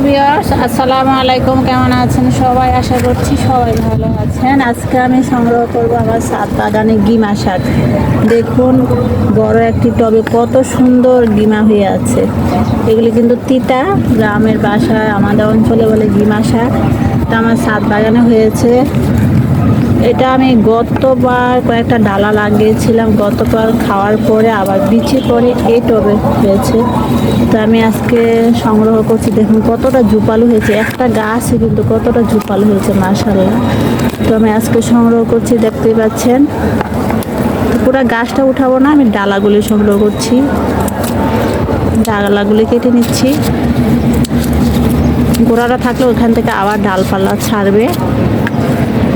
Viewers, আসসালামু আলাইকুম, কেমন আছেন সবাই? আশা করছি সবাই ভালো আছেন। আজকে আমি সংগ্রহ করব আমার সাত বাগানে গিমা শাক। দেখুন, বড় একটি টবে কত সুন্দর গিমা হয়ে আছে। এগুলি কিন্তু তিতা, গ্রামের বাসায় আমাদের অঞ্চলে বলে গিমা শাক। তা আমার সাত বাগানে হয়েছে। এটা আমি গতবার কয়েকটা ডালা লাগিয়েছিলাম, গতবার খাওয়ার পরে আবার বিচি পরে এই টবে হয়েছে। তো আমি আজকে সংগ্রহ করছি, দেখুন কতটা ঝুপালু হয়েছে। একটা গাছই কিন্তু কতটা ঝুপালু হয়েছে মাশাল্লাহ তো আমি আজকে সংগ্রহ করছি, দেখতেই পাচ্ছেন। পুরো গাছটা উঠাবো না, আমি ডালাগুলি সংগ্রহ করছি। ডালাগুলি কেটে নিচ্ছি। গোড়াটা থাকলে ওখান থেকে আবার ডালপালা ছাড়বে।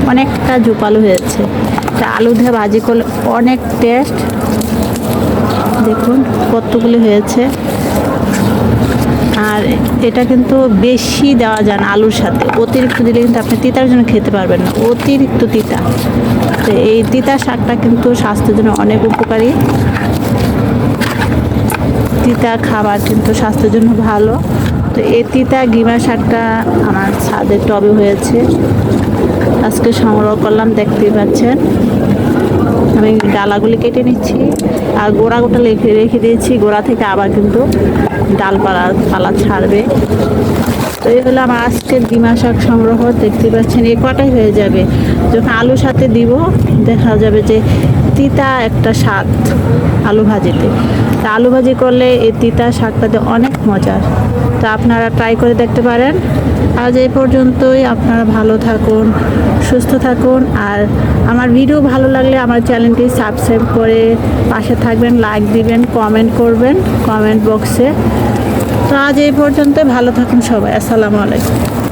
অনেকটা জোপালো হয়েছে। তা আলু দিয়ে ভাজি করলে অনেক টেস্ট দেখুন কতগুলি হয়েছে। আর এটা কিন্তু বেশি দেওয়া যায় না আলুর সাথে। অতিরিক্ত দিলে কিন্তু আপনি তিতার জন্য খেতে পারবেন না। অতিরিক্ত তিতা। তো এই তিতা শাকটা কিন্তু স্বাস্থ্যের জন্য অনেক উপকারী। তিতা খাবার কিন্তু স্বাস্থ্যের জন্য ভালো। তো এই তিতা গিমা শাকটা আমার ছাদের টবে হয়েছে। আজকে সংগ্রহ করলাম, দেখতেই পাচ্ছেন। আমি ডালাগুলি কেটে নিচ্ছি। আর গোড়া গোটা রেখে রেখে দিয়েছি। গোড়া থেকে আবার কিন্তু ডালপালা পালা ছাড়বে। তো এই হলো আমার আজকের ডিমা শাক সংগ্রহ। দেখতে পাচ্ছেন, এ কটাই হয়ে যাবে। যখন আলুর সাথে দিব, দেখা যাবে যে তিতা একটা স্বাদ আলু ভাজিতে। তা আলু ভাজি করলে এই তিতা শাকটাতে অনেক মজার তা আপনারা ট্রাই করে দেখতে পারেন। আজ এই পর্যন্তই। আপনারা ভালো থাকুন। সুস্থ থাকুন আর আমার ভিডিও ভালো লাগলে আমার চ্যানেলটি সাবস্ক্রাইব করে পাশে থাকবেন লাইক দিবেন কমেন্ট করবেন কমেন্ট বক্সে তো আজ এই পর্যন্ত ভালো থাকুন সবাই, আসসালামু আলাইকুম।